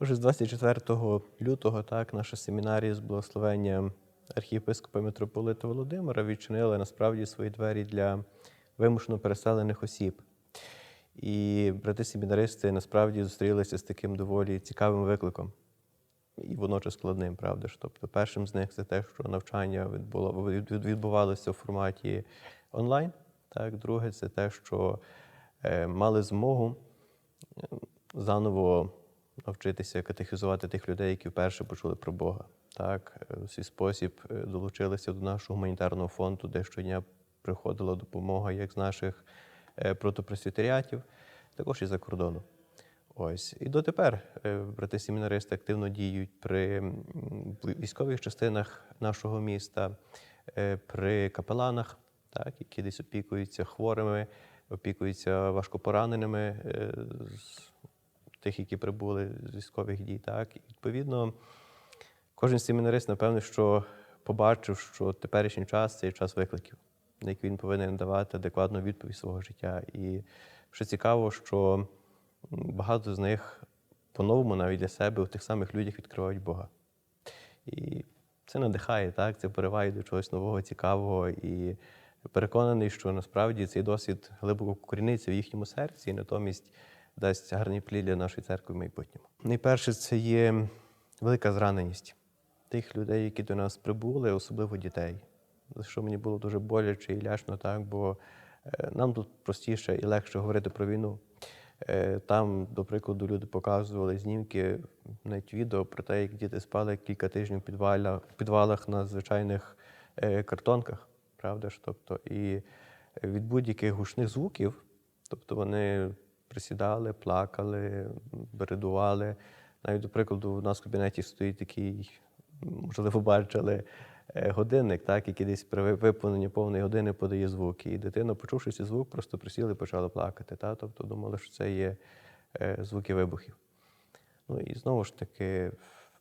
Вже з 24 лютого так, наша семінарія з благословення архієпископа митрополита Володимира відчинила насправді свої двері для вимушено переселених осіб. І брати-семінаристи насправді зустрілися з таким доволі цікавим викликом. І водночас складним, правда ж. Тобто, першим з них це те, що навчання відбувалося в форматі онлайн. Так, друге, це те, що е, мали змогу е, заново навчитися катехізувати тих людей, які вперше почули про Бога. Так, е, в свій спосіб е, долучилися до нашого гуманітарного фонду, де щодня приходила допомога як з наших е, протопресвітеріатів, також і за кордону. Ось і дотепер брати-семінаристи активно діють при військових частинах нашого міста, при капеланах, так, які десь опікуються хворими, опікуються важкопораненими тих, які прибули з військових дій. Так. І відповідно, кожен семінарист, напевно, що побачив, що теперішній час це час викликів, на які він повинен давати адекватну відповідь свого життя. І що цікаво, що багато з них по-новому навіть для себе у тих самих людях відкривають Бога. І це надихає, так? це пориває до чогось нового, цікавого. І переконаний, що насправді цей досвід глибоко коріниться в їхньому серці і натомість дасть гарний плід для нашої церкви в майбутньому. Найперше, це є велика зраненість тих людей, які до нас прибули, особливо дітей. За що мені було дуже боляче і лячно, так, бо е, нам тут простіше і легше говорити про війну. Е, Там, до прикладу, люди показували знімки, навіть відео про те, як діти спали кілька тижнів в підвалах, підвалах на звичайних е, картонках, правда ж? Тобто, і від будь-яких гучних звуків, тобто вони присідали, плакали, бредували. Навіть, до прикладу, у нас в кабінеті стоїть такий, можливо, бачили, е, годинник, так, який десь при виповненні повної години подає звуки. І дитина, почувши цей звук, просто присіла і почала плакати. Та? Тобто думали, що це є е, звуки вибухів. Ну і знову ж таки,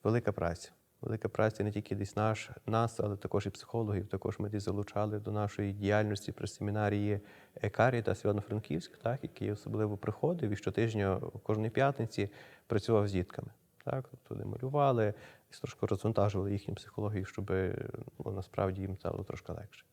велика праця. Велика праця не тільки десь наш, нас, але також і психологів. Також ми десь залучали до нашої діяльності при семінарії Карітас Івано-Франківськ, так, який особливо приходив і щотижня, кожної п'ятниці працював з дітками. Так, Туди малювали і трошки розвантажували їхню психологію, щоб ну, насправді їм стало трошки легше.